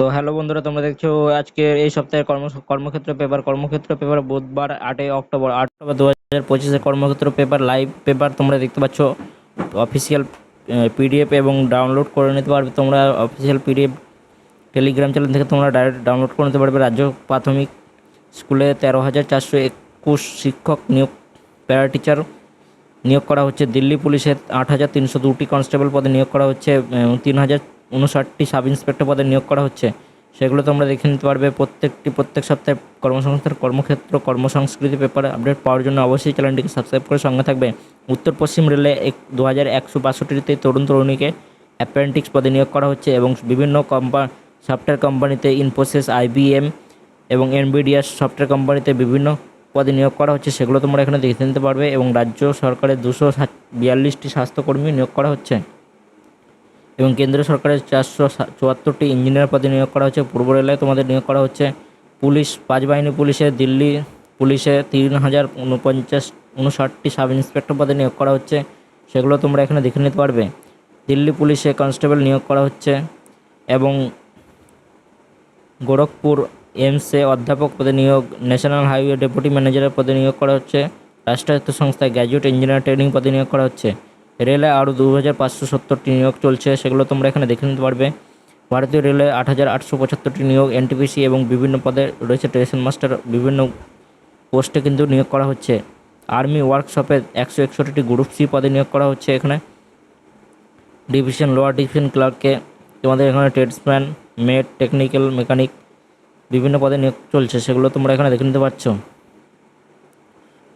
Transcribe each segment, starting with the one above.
তো হ্যালো বন্ধুরা, তোমরা দেখছ আজকে এই সপ্তাহের কর্ম কর্মক্ষেত্র পেপার। কর্মক্ষেত্র পেপার বুধবার আটই অক্টোবর, আট অক্টোবর দু হাজার পঁচিশে কর্মক্ষেত্র পেপার লাইভ পেপার তোমরা দেখতে পাচ্ছ। অফিসিয়াল পিডিএফ এবং ডাউনলোড করে নিতে পারবে তোমরা। অফিসিয়াল পিডিএফ টেলিগ্রাম চ্যানেল থেকে তোমরা ডাইরেক্ট ডাউনলোড করে নিতে পারবে। রাজ্য প্রাথমিক স্কুলে তেরো হাজার চারশো একুশ শিক্ষক নিয়োগ প্যারা টিচার নিয়োগ করা হচ্ছে। দিল্লি পুলিশের আট হাজার তিনশো দুটি কনস্টেবল পদে নিয়োগ করা হচ্ছে তিন হাজার উনষাটটি সাব ইন্সপেক্টর পদে নিয়োগ করা হচ্ছে। সেগুলো তোমরা দেখে নিতে পারবে। প্রত্যেকটি, প্রত্যেক সপ্তাহে কর্মসংস্থার কর্মক্ষেত্র, কর্মসংস্কৃতি পেপার আপডেট পাওয়ার জন্য অবশ্যই চ্যানেলটিকে সাবস্ক্রাইব করে সঙ্গে থাকবে। উত্তর পশ্চিম রেলে এক দু হাজার একশো বাষট্টিতে তরুণ তরুণীকে অ্যাপ্রেন্টিক্স পদে নিয়োগ করা হচ্ছে এবং বিভিন্ন কোম্পা, সফটওয়্যার কোম্পানিতে ইনফোসিস আইবিএম এবং এনবিডিএস সফটওয়্যার কোম্পানিতে বিভিন্ন পদে নিয়োগ করা হচ্ছে। সেগুলো তোমরা এখানে দেখে নিতে পারবে এবং রাজ্য সরকারের দুশো বিয়াল্লিশটি স্বাস্থ্যকর্মী নিয়োগ করা হচ্ছে। এবং কেন্দ্র সরকারের চারশো চুয়াত্তরটি ইঞ্জিনিয়ার পদে নিয়োগ করা হচ্ছে। পূর্ব রেলে তোমাদের নিয়োগ করা হচ্ছে। পুলিশ পাঁচ বাহিনী পুলিশে দিল্লি পুলিশে তিন হাজার উনপঞ্চাশ উনষাটটি সাব ইন্সপেক্টর পদে নিয়োগ করা হচ্ছে। সেগুলো তোমরা এখানে দেখে নিতে পারবে। দিল্লি পুলিশে কনস্টেবল নিয়োগ করা হচ্ছে এবং গোরখপুর এমসে অধ্যাপক পদে নিয়োগ, ন্যাশনাল হাইওয়ে ডেপুটি ম্যানেজারের পদে নিয়োগ করা হচ্ছে। রাষ্ট্রায়ত্ত সংস্থায় গ্র্যাজুয়েট ইঞ্জিনিয়ার ট্রেনিং পদে নিয়োগ করা হচ্ছে। রেলে আরও দু হাজার পাঁচশো সত্তরটি নিয়োগ চলছে, সেগুলো তোমরা এখানে দেখে নিতে পারবে। ভারতীয় রেলে আট হাজার আটশো পঁচাত্তরটি নিয়োগ এনটিপিসি এবং বিভিন্ন পদে রয়েছে স্টেশন মাস্টার, বিভিন্ন পোস্টে কিন্তু নিয়োগ করা হচ্ছে। আর্মি ওয়ার্কশপে একশো একষট্টি গ্রুপ সি পদে নিয়োগ করা হচ্ছে এখানে। ডিভিশন, লোয়ার ডিভিশন ক্লার্ককে তোমাদের এখানে ট্রেডসম্যান, মেট, টেকনিক্যাল, মেকানিক, বিভিন্ন পদে নিয়োগ চলছে, সেগুলো তোমরা এখানে দেখে নিতে পারছ।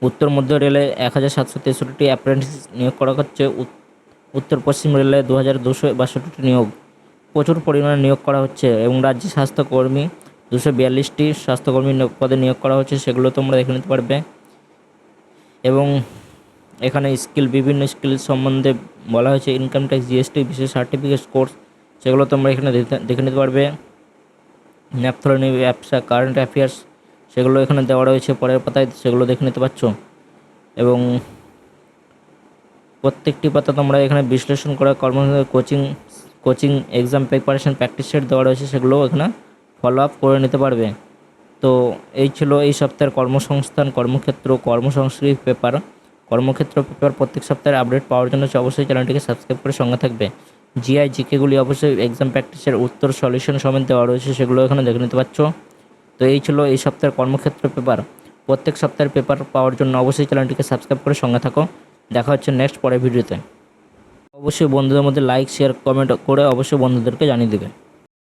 উত্তর মধ্য রেলে এক হাজার সাতশো তেষট্টি অ্যাপ্রেন্টিস নিয়োগ করা হচ্ছে। উত্তর পশ্চিম রেলে দু হাজার দুশো বাষট্টি নিয়োগ। প্রচুর পরিমাণে নিয়োগ করা হচ্ছে এবং রাজ্যে স্বাস্থ্যকর্মী দুশো বিয়াল্লিশটি স্বাস্থ্যকর্মী পদে নিয়োগ করা হচ্ছে, সেগুলো তোমরা দেখে নিতে পারবে। এবং এখানে স্কিল, বিভিন্ন স্কিল সম্বন্ধে বলা হয়েছে ইনকাম ট্যাক্স জিএসটি বিশেষ সার্টিফিকেট কোর্স সেগুলো তোমরা এখানে দেখে নিতে পারবে। ন্যাপথলনি, ব্যবসা কারেন্ট অ্যাফেয়ার্স সেগুলো এখানে দেওয়া রয়েছে, পরের পাতায় সেগুলো দেখে নিতে পারছ। এবং প্রত্যেকটি পাতা তোমরা এখানে বিশ্লেষণ করা কর্ম coaching coaching exam preparation practice set দেওয়া রয়েছে সেগুলো এখানে ফলো আপ করে নিতে পারবে। তো এই ছিল এই সপ্তাহের কর্মসংস্থান, কর্মক্ষেত্র, কর্মসংস্কৃতি পেপার কর্মক্ষেত্র পেপার প্রত্যেক সপ্তাহের আপডেট পাওয়ার জন্য অবশ্যই চ্যানেলটিকে সাবস্ক্রাইব করে সঙ্গে থাকবে। জিআই জিকেগুলি অবশ্যই এক্সাম প্র্যাকটিসের উত্তর সলিউশন সমেত দেওয়া রয়েছে, সেগুলো এখানে দেখে নিতে পারছ। তো এই ছিল এই সপ্তাহের কর্মক্ষেত্র পেপার। প্রত্যেক সপ্তাহের পেপার পাওয়ার জন্য অবশ্যই চ্যানেলটিকে সাবস্ক্রাইব করে সঙ্গে থাকো। দেখা হচ্ছে নেক্সট পরের ভিডিওতে। অবশ্যই বন্ধুদের মধ্যে লাইক শেয়ার কমেন্ট করে অবশ্যই বন্ধুদেরকে জানিয়ে দেবে।